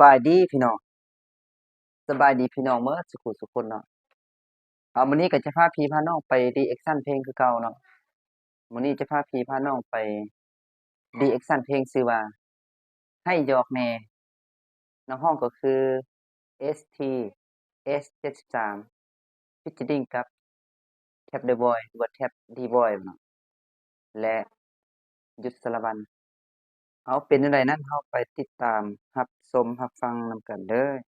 บายดีพี่น้องสบายดีพี่น้องเมื่อสุขุสุขคนเนาะเอามื้อนี้ก็จะพาพี่พาน้องไปรีแอคชั่นเพลงคือเก่าเนาะมื้อนี้จะพาพี่พาน้องไปรีแอคชั่นเพลงชื่อว่า ให้ยอกแน่น้องห้องก็คือ ST S73 featuring กับ Tap the Boy หรือว่า Tap the Boy เนาะและยุทธสรบัน เอาเป็นจั่งใดนั้น เราไปติดตามรับชมรับฟังนำกันเด้อเอ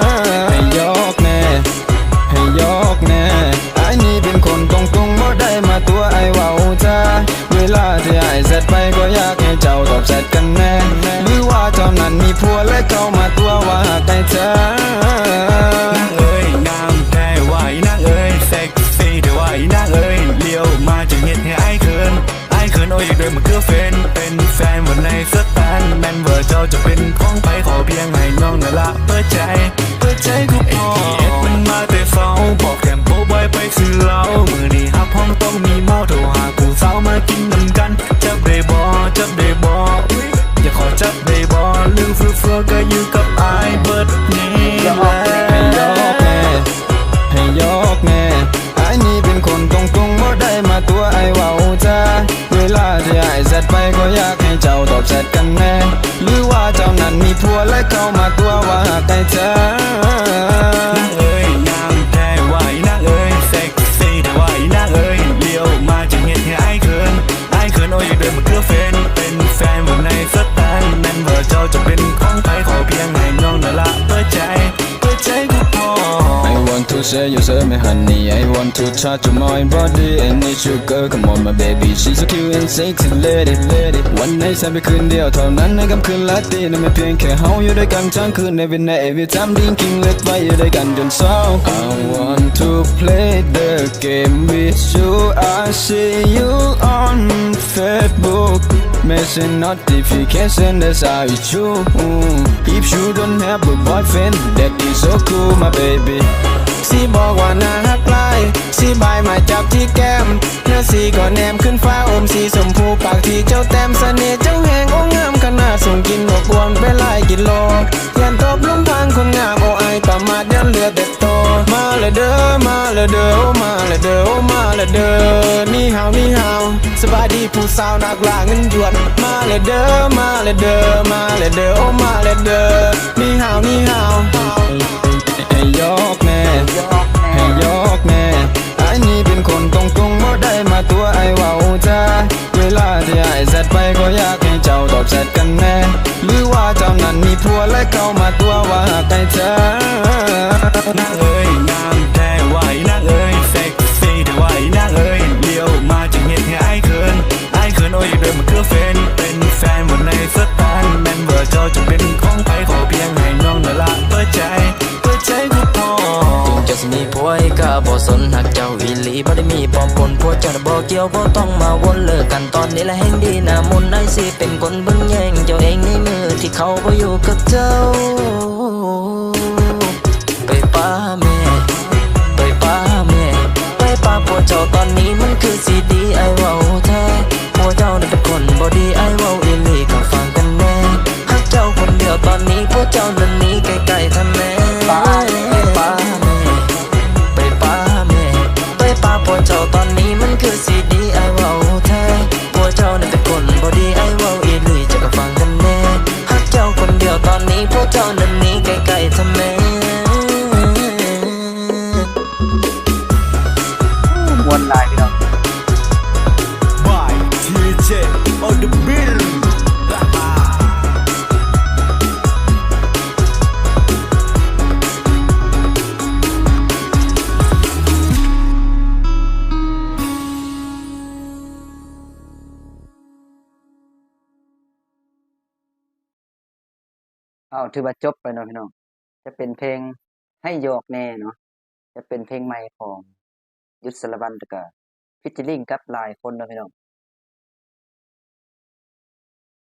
เปิดใจ เปิดใจกูพอมันมาแต่เฝ้าบอกแถมโป๊บอยไปซื้อเหล้ามือนี้ฮับห้องต้องมีเมาโทรหากูสาวมากินน้ำกัน จับได้บ่จับได้บออย่าขอจับได้บ่เรื่องฟลัวก็อยู่กับไอ้เบิร์ดนี้แหละให้ยอกแน่ให้ยอกแน่ไอ้นี่เป็นคนตรงตรงบ่ได้มาตัวไอ้เว้าจ้าเวลาที่ไอ้แซดไปก็อยากให้เจ้าตอบแซดกันแน่ ว่าเจ้านั้นมีผัวและเข้ามาตัวว่าหากไอ้เธอ say you say me honey I want to touch your my body and need sugar come on my baby she's so cute and sexy lady lady วันไหนแค่ไปคืนเดียวเท่านั้นในค่ำคืนลาตรีนั้นไม่เพียงแค่เฮาอยู่ด้วยกันทั้งคืน every night every time drinking เลิกไว้อยู่ด้วยกันจนเช้า I want to play the game with you I see you on Facebook Messing notification that's how it's true If you don't have a boyfriend that is so cool my baby สีบอกว่าน่าฮักไลายสีบายมาจับที่แก้มเนื้อสีก็แนมขึ้นฟ้าอมสีชมพูปากที่เจ้าแต้มเสน่ห์เจ้าแหงโอ้งามขนาดส่งกินอกวงไปหลายกิโลยันตบลุงพังคนงามโอ้ไอายประมาทยันเหลือแต่โตมาเลยเด้อมาเลยเด้อมาเลยเด้อมาเลยเด้อนี่ฮาวนี่ฮาวสบายดีผู้สาวนักล่าเงินหยวนมาเลยเด้อมาเลยเด้อมาเลยเด้อโอมาเลยเด้อนี่ฮาวนี่ฮาว แซดกันแน่หรือว่าเจ้านั้นมีผัวและเข้ามาตัวว่าใกล้เธอ สิมีผัวให้กาบ่สนหักเจ้าอีหลีบ่ได้มีปอมปนผัวเจ้าบ่เกี่ยวบ่ต้องมาวนเลิกกันตอนนี้ละแห่งดีนะมุนไอ้สิเป็นคนเบิ่งแย่งเจ้าเองในมือที่เขาบ่อยู่กับเจ้าไปป้าแม่ไปป้าแม่ไปป้าผัวเจ้าตอนนี้มันคือสิดีไอ้เว้า อ้าวถือว่าจบไปเนาะพี่น้อง จะเป็นเพลงให้โยกแน่เนาะ จะเป็นเพลงใหม่ของยุทธสรบันแล้วก็ฟีเจอริงกับลายคนเนาะพี่น้อง